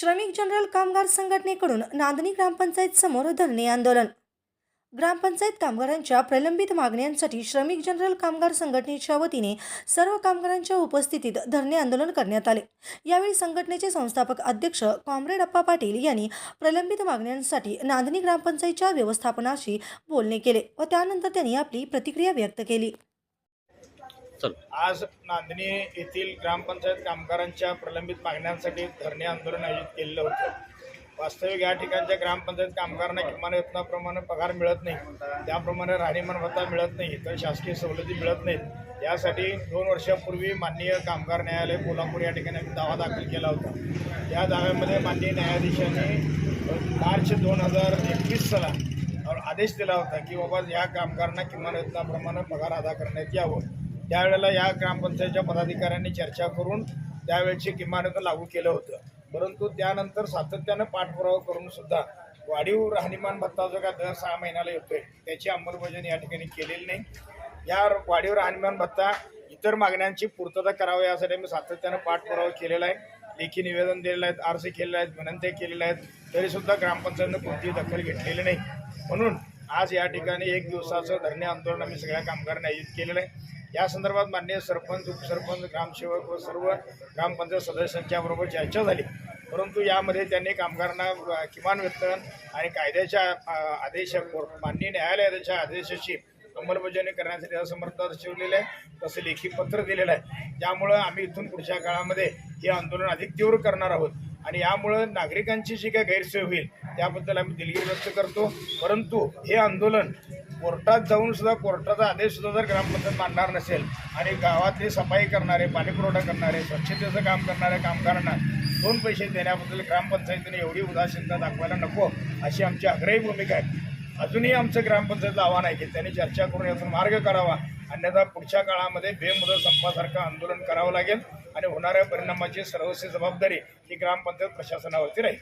श्रमिक जनरल कामगार संघटनेकडून नांदणी ग्रामपंचायत समोर धरणे आंदोलन. ग्रामपंचायत कामगारांच्या प्रलंबित मागण्यांसाठी श्रमिक जनरल कामगार संघटनेच्या वतीने सर्व कामगारांच्या उपस्थितीत धरणे आंदोलन करण्यात आले. यावेळी संघटनेचे संस्थापक अध्यक्ष कॉम्रेड अप्पा पाटील यांनी प्रलंबित मागण्यांसाठी नांदणी ग्रामपंचायतच्या व्यवस्थापनाशी बोलणे केले व त्यानंतर त्यांनी आपली प्रतिक्रिया व्यक्त केली. चल. आज नांदणी येथील ग्रामपंचायत कामगारांच्या प्रलंबित मागण्यांसाठी धरणे आंदोलन आयोजित केलेलं होतं. वास्तविक या ठिकाणच्या ग्रामपंचायत कामगारांना किमान वेतनाप्रमाणे पगार मिळत नाही त्याप्रमाणे राहणीमान भत्ता मिळत नाही इतर शासकीय सवलती मिळत नाहीत यासाठी दोन वर्षापूर्वी माननीय कामगार न्यायालय कोल्हापूर या ठिकाणी दावा दाखल केला होता. या दाव्यामध्ये माननीय न्यायाधीशांनी मार्च दोन हजार एकवीस साला आदेश दिला होता की बाबा या कामगारांना किमान वेतनाप्रमाणे पगार अदा करण्यात यावं. त्यावेळेला या ग्रामपंचायतच्या पदाधिकाऱ्यांनी चर्चा करून त्यावेळची किमान लागू केलं होतं. परंतु त्यानंतर सातत्यानं पाठपुरावा करून सुद्धा वाढीव राहणीमान भत्ता जो का दर सहा महिन्याला येतोय त्याची अंमलबजावणी या ठिकाणी केलेली नाही. या वाढीव राहणीमान भत्ता इतर मागण्यांची पूर्तता करावी यासाठी मी सातत्यानं पाठपुरावा केलेला आहे. लेखी निवेदन दिलेलं आहेत अर्ज केलेले आहेत विनंत्या केलेल्या आहेत तरीसुद्धा ग्रामपंचायतनं कोणतीही दखल घेतलेली नाही. म्हणून आज या ठिकाणी एक दिवसाचं धरणे आंदोलन आम्ही सगळ्या कामगारांनी आयोजित केलेलं आहे. या संदर्भात माननीय सरपंच उपसरपंच ग्रामसेवक व सर्व ग्रामपंचायत सदस्यांच्या बरोबर चर्चा झाली. परंतु यामध्ये त्यांनी कामगारांना किमान वेतन आणि कायद्याच्या आदेश माननीय न्यायालयाच्या आदेशाची अंमलबजावणी करण्यासाठी असमर्थता दर्शवलेलं आहे. तसं लेखी पत्र दिलेलं आहे. त्यामुळं आम्ही इथून पुढच्या काळामध्ये हे आंदोलन अधिक तीव्र करणार आहोत. आणि यामुळं नागरिकांची जी काही गैरसोय होईल त्याबद्दल आम्ही दिलगिरी व्यक्त करतो. परंतु हे आंदोलन कोर्टात जाऊन सुद्धा कोर्टाचा आदेश सुद्धा जर ग्रामपंचायत मानणार नसेल आणि गावातले सफाई करणारे पाणीपुरवठा करणारे स्वच्छतेचं काम करणाऱ्या कामगारांना दोन पैसे देण्याबद्दल ग्रामपंचायतीने एवढी उदासीनता दाखवायला नको अशी आमची आग्रही भूमिका आहे. अजूनही आमचं ग्रामपंचायतचं आव्हान आहे की त्यांनी चर्चा करून यातून मार्ग काढावा. अन्यथा पुढच्या काळामध्ये बेमुदत संपासारखं आंदोलन करावं लागेल. आणि होणाऱ्या परिणामाची सर्वस्वी जबाबदारी ही ग्रामपंचायत प्रशासनावरती राहील.